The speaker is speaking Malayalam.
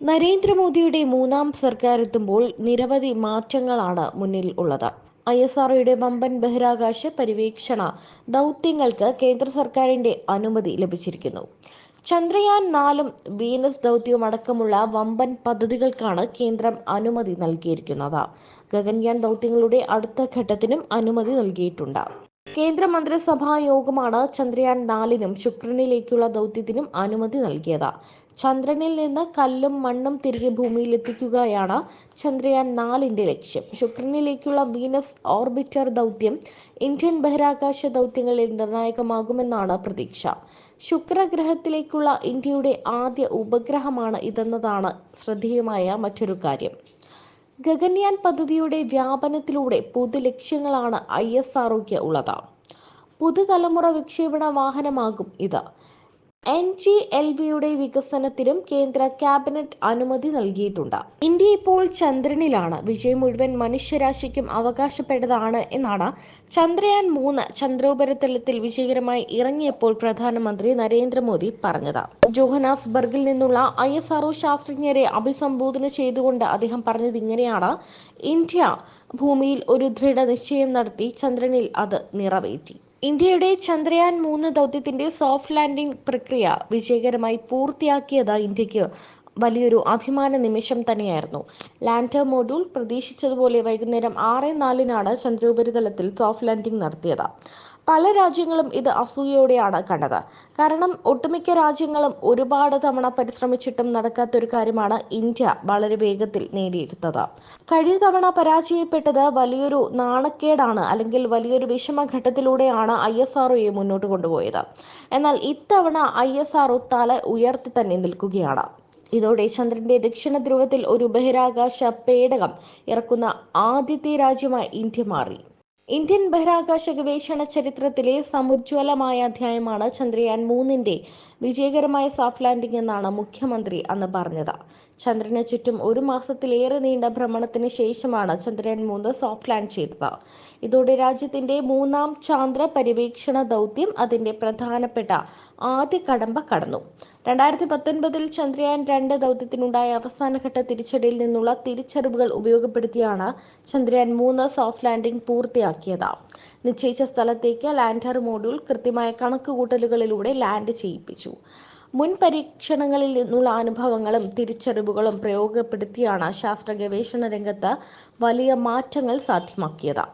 നരേന്ദ്രമോദിയുടെ മൂന്നാം സർക്കാർ എത്തുമ്പോൾ നിരവധി മാറ്റങ്ങളാണ് മുന്നിൽ ഉള്ളത്. ഐ എസ് ആർഒയുടെ വമ്പൻ ബഹിരാകാശ പര്യവേക്ഷണ ദൗത്യങ്ങൾക്ക് കേന്ദ്ര സർക്കാരിന്റെ അനുമതി ലഭിച്ചിരിക്കുന്നു. ചന്ദ്രയാൻ നാലും വീനസ് ദൗത്യവും അടക്കമുള്ള വമ്പൻ പദ്ധതികൾക്കാണ് കേന്ദ്രം അനുമതി നൽകിയിരിക്കുന്നത്. ഗഗൻയാൻ ദൗത്യങ്ങളുടെ അടുത്ത ഘട്ടത്തിനും അനുമതി നൽകിയിട്ടുണ്ട്. കേന്ദ്ര മന്ത്രിസഭാ യോഗമാണ് ചന്ദ്രയാൻ നാലിനും ശുക്രനിലേക്കുള്ള ദൗത്യത്തിനും അനുമതി നൽകിയത്. ചന്ദ്രനിൽ നിന്ന് കല്ലും മണ്ണും തിരികെ ഭൂമിയിൽ എത്തിക്കുകയാണ് ചന്ദ്രയാൻ നാലിന്റെ ലക്ഷ്യം. ശുക്രനിലേക്കുള്ള വീനസ് ഓർബിറ്റർ ദൗത്യം ഇന്ത്യൻ ബഹിരാകാശ ദൗത്യങ്ങളിൽ നിർണായകമാകുമെന്നാണ് പ്രതീക്ഷ. ശുക്രഗ്രഹത്തിലേക്കുള്ള ഇന്ത്യയുടെ ആദ്യ ഉപഗ്രഹമാണ് ഇതെന്നതാണ് ശ്രദ്ധേയമായ മറ്റൊരു കാര്യം. ഗഗൻയാൻ പദ്ധതിയുടെ വ്യാപനത്തിലൂടെ പൊതു ലക്ഷ്യങ്ങളാണ് ഐ എസ് ആർഒക്ക് ഉള്ളത്. പുതുതലമുറ വിക്ഷേപണ വാഹനമാകും ഇത്. എൻ ജി എൽ വിയുടെ വികസനത്തിനും കേന്ദ്ര ക്യാബിനറ്റ് അനുമതി നൽകിയിട്ടുണ്ട്. ഇന്ത്യ ഇപ്പോൾ ചന്ദ്രനിലാണ്. വിജയം മുഴുവൻ മനുഷ്യരാശിക്കും അവകാശപ്പെട്ടതാണ് എന്നാണ് ചന്ദ്രയാൻ മൂന്ന് ചന്ദ്രോപരിതലത്തിൽ വിജയകരമായി ഇറങ്ങിയപ്പോൾ പ്രധാനമന്ത്രി നരേന്ദ്രമോദി പറഞ്ഞത്. ജോഹനാസ്ബർഗിൽ നിന്നുള്ള ഐ എസ് ആർഒ ശാസ്ത്രജ്ഞരെ അഭിസംബോധന ചെയ്തുകൊണ്ട് അദ്ദേഹം പറഞ്ഞത് ഇങ്ങനെയാണ്. ഇന്ത്യ ഭൂമിയിൽ ഒരു ദൃഢനിശ്ചയം നടത്തി ചന്ദ്രനിൽ അത് നിറവേറ്റി. ഇന്ത്യയുടെ ചന്ദ്രയാൻ മൂന്ന് ദൗത്യത്തിന്റെ സോഫ്റ്റ് ലാൻഡിംഗ് പ്രക്രിയ വിജയകരമായി പൂർത്തിയാക്കിയത് ഇന്ത്യയ്ക്ക് വലിയൊരു അഭിമാന നിമിഷം തന്നെയായിരുന്നു. ലാൻഡർ മോഡ്യൂൾ പ്രതീക്ഷിച്ചതുപോലെ വൈകുന്നേരം ആറ് നാലിനാണ് ചന്ദ്രോപരിതലത്തിൽ സോഫ്റ്റ് ലാൻഡിംഗ് നടത്തിയത്. പല രാജ്യങ്ങളും ഇത് അസൂയയോടെയാണ് കണ്ടത്. കാരണം ഒട്ടുമിക്ക രാജ്യങ്ങളും ഒരുപാട് തവണ പരിശ്രമിച്ചിട്ടും നടക്കാത്ത ഒരു കാര്യമാണ് ഇന്ത്യ വളരെ വേഗത്തിൽ നേടിയെടുത്തത്. കഴിഞ്ഞ തവണ പരാജയപ്പെട്ടത് വലിയൊരു നാണക്കേടാണ് അല്ലെങ്കിൽ വലിയൊരു വിഷമഘട്ടത്തിലൂടെയാണ് ഐ എസ് ആർഒയെ മുന്നോട്ട് കൊണ്ടുപോയത്. എന്നാൽ ഇത്തവണ ഐ എസ് ആർഒ തല ഉയർത്തി തന്നെ നിൽക്കുകയാണ്. ഇതോടെ ചന്ദ്രന്റെ ദക്ഷിണ ധ്രുവത്തിൽ ഒരു ബഹിരാകാശ പേടകം ഇറക്കുന്ന ആദ്യത്തെ രാജ്യമായി ഇന്ത്യ മാറി. ഇന്ത്യൻ ബഹിരാകാശ ഗവേഷണ ചരിത്രത്തിലെ സമുജ്വലമായ അധ്യായമാണ് ചന്ദ്രയാൻ മൂന്നിന്റെ വിജയകരമായ സോഫ്റ്റ് ലാൻഡിംഗ് എന്നാണ് മുഖ്യമന്ത്രി അന്ന് പറഞ്ഞത്. ചന്ദ്രന് ചുറ്റും ഒരു മാസത്തിലേറെ നീണ്ട ഭ്രമണത്തിന് ശേഷമാണ് ചന്ദ്രയാൻ മൂന്ന് സോഫ്റ്റ് ലാൻഡ് ചെയ്തത്. ഇതോടെ രാജ്യത്തിന്റെ മൂന്നാം ചാന്ദ്ര പര്യവേക്ഷണ ദൗത്യം അതിന്റെ പ്രധാനപ്പെട്ട ആദ്യ കടമ്പ കടന്നു. രണ്ടായിരത്തി പത്തൊൻപതിൽ ചന്ദ്രയാൻ രണ്ട് ദൗത്യത്തിനുണ്ടായ അവസാനഘട്ട തിരിച്ചടിയിൽ നിന്നുള്ള തിരിച്ചറിവുകൾ ഉപയോഗപ്പെടുത്തിയാണ് ചന്ദ്രയാൻ മൂന്ന് സോഫ്റ്റ് ലാൻഡിംഗ് പൂർത്തിയാക്കിയത് നിശ്ചയിച്ച സ്ഥലത്തേക്ക് ലാൻഡർ മോഡ്യൂൾ കൃത്യമായ കണക്കുകൂട്ടലുകളിലൂടെ ലാൻഡ് ചെയ്യിപ്പിച്ചു. മുൻ പരീക്ഷണങ്ങളിൽ നിന്നുള്ള അനുഭവങ്ങളും തിരിച്ചറിവുകളും പ്രയോഗപ്പെടുത്തിയാണ് ശാസ്ത്ര ഗവേഷണ രംഗത്ത് വലിയ മാറ്റങ്ങൾ സാധ്യമാക്കിയത്.